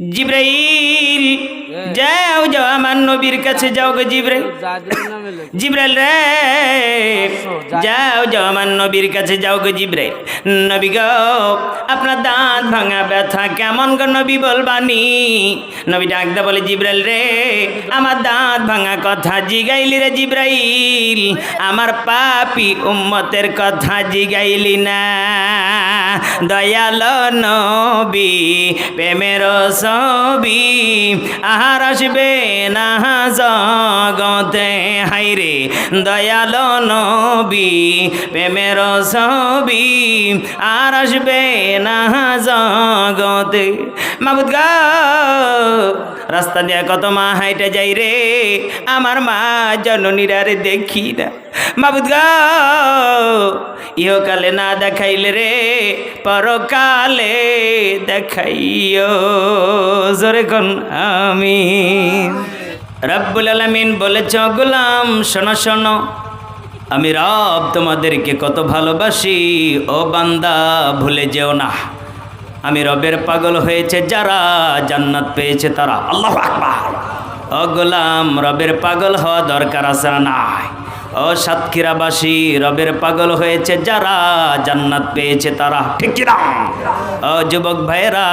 জিব্রাইল যাও যাও আমার নবীর কাছে যাও গো জিব্রাইল। জিব্রাইল রে যাও। যাও আমার নবীর কাছে যাও গো জিব্রাইল। নবী গো, আপনার দাঁত ভাঙা ব্যথা কেমন গো নবী বলবানি? নবী ডাকদা বলে, জিব্রাইল রে, আমার দাঁত ভাঙা কথা জিগাইলি রে জিব্রাইল। আমার পাপি উম্মতের কথা জিগাইলি না। দয়াল নবী, প্রেমের ছবি, আহার আসবে না জগতে। হাইরে দয়াল নবী প্রেমের ছবি আর আসবে না জগতে। মাবুদ রাস্তা দিয়ে কত মা হাইটে যাই রে, আমার মা জননীরা রে দেখি না। মাবুদ গা, ইহকালে না দেখাইলে রে, পরকালে দেখাইও জোরে কোন আমি রব্বুল আলমিন বলেছ, গোলাম, শোনো শোনো আমি রব তোমাদেরকে কত ভালোবাসি, ও বান্দা, ভুলে যেও না। আমি রবের পাগল হয়েছে, যারা জান্নাত পেয়েছে তারা। আল্লাহ ও গোলাম, রবের পাগল হওয়া দরকার আছে নাই? ও সাতক্ষীরাবাসী, রবের পাগল হয়েছে, যারা জান্নাত পেয়েছে তারা। ঠিক কিনা? ও যুবক ভাইয়েরা,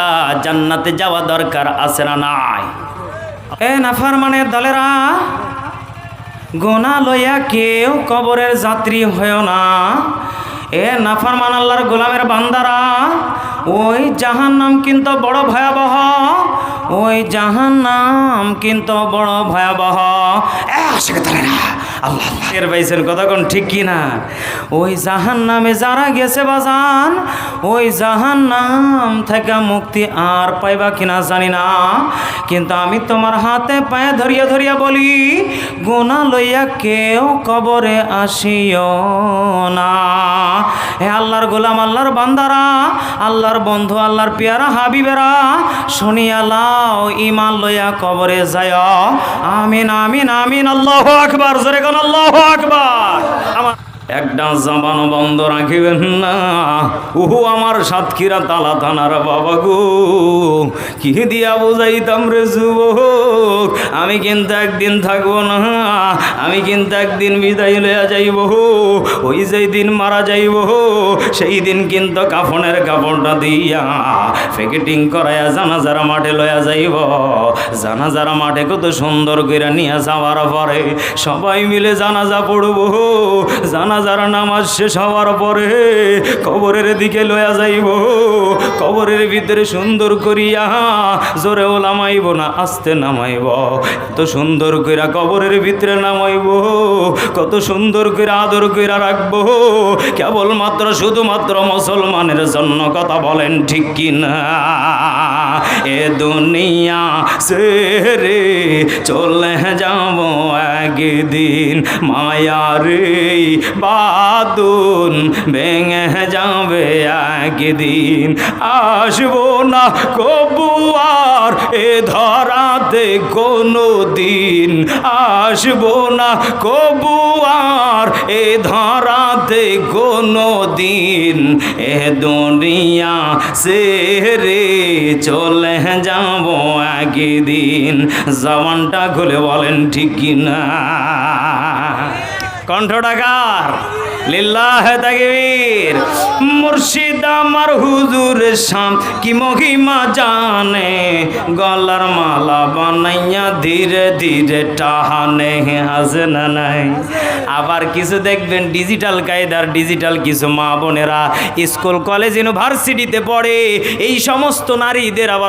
জান্নাতে যাওয়া দরকার আছে না নাই? এ নাফার মানে দলেরা গোনা লইয়া কেউ কবরের যাত্রী হয় না। এ নাফার মানাল্লার গোলামের বান্দারা, ওই জাহান নাম কিন্তু বড় ভয়াবহ, ওই জাহান নাম কিন্তু বড় ভয়াবহ। আল্লাহ আল্লাহ। এর পাইছেন কোন ঠিক কি না ওই জাহান নামে যারা গেছে বাজান, ওই জাহান নাম থেকে মুক্তি আর পাইবা কিনা জানি না। কিন্তু আমি তোমার হাতে পায়ে ধরিয়া ধরিয়া বলি গোনা লইয়া কেউ কবরে আসিও না। হে আল্লাহর গোলাম, আল্লাহর বান্দারা, আল্লাহর বন্ধু, আল্লাহর পিয়ারা, হাবিবেরা, শুনিয়া লাও ইমান লইয়া কবরে যায় আমিন আমিন আমিন, আল্লাহ আকবার, জোরে কোন আল্লাহ আকবার। আমার একটা জবান বন্ধ রাখিবেন না। উহু, আমার সাতক্ষীরা তালা থানার বাবা গো। কি দিয়া বুঝাইতাম রে যুবক? আমি কিন্তু একদিন থাকব না। আমি কিন্তু একদিন বিদায় লইয়া যাইব। ওই যেই দিন মারা যাইব সেই দিন কিন্তু কাফনের কাপড়টা দিয়া প্যাকেটিং করাইয়া জানাজারা মাঠে লইয়া যাইব। জানাজারা মাঠে কত সুন্দর করে নিয়ে যাওয়ার পরে সবাই মিলে জানাজা পড়ব। জানাজার নামাজ শেষ হওয়ার পরে কবরের দিকে লয়া যাইব। কবরের ভিতরে সুন্দর করিয়া জোরে নামাইব না, আস্তে নামাইব। কত সুন্দর কইরা কবরের ভিতরে নামাইব। কত সুন্দর করে আদর কইরা রাখব। কেবলমাত্র শুধুমাত্র মুসলমানের জন্য কথা বলেন ঠিক কি না এ দুনিয়া সেরে চলে যাব একদিন, মায়ারে বাদুন ভেঙে যাবে একদিন। আসব না কবু এ ধরাতে কোনো দিন আসব না কবু এ ধরাতে কোনো দিন এ দুনিয়া সে রে চলে যাব একদিন। জবানটা খুলে বলেন, ঠিক কিনা? কণ্ঠ ডাকার লিল্লাহ তাকবীর, মুর্শিদ আমার হুজুর শাম, কি মহিমা জানে? গলার মালা বানাইয়া ধীরে ধীরে টাহানে, হাসে না নাই? আবার কিছু দেখবেন ডিজিটাল কায়দার ডিজিটাল কিছু মা বোনেরা স্কুল, কলেজ, ইউনিভার্সিটিতে পড়ে, এই সমস্ত নারীদের আবার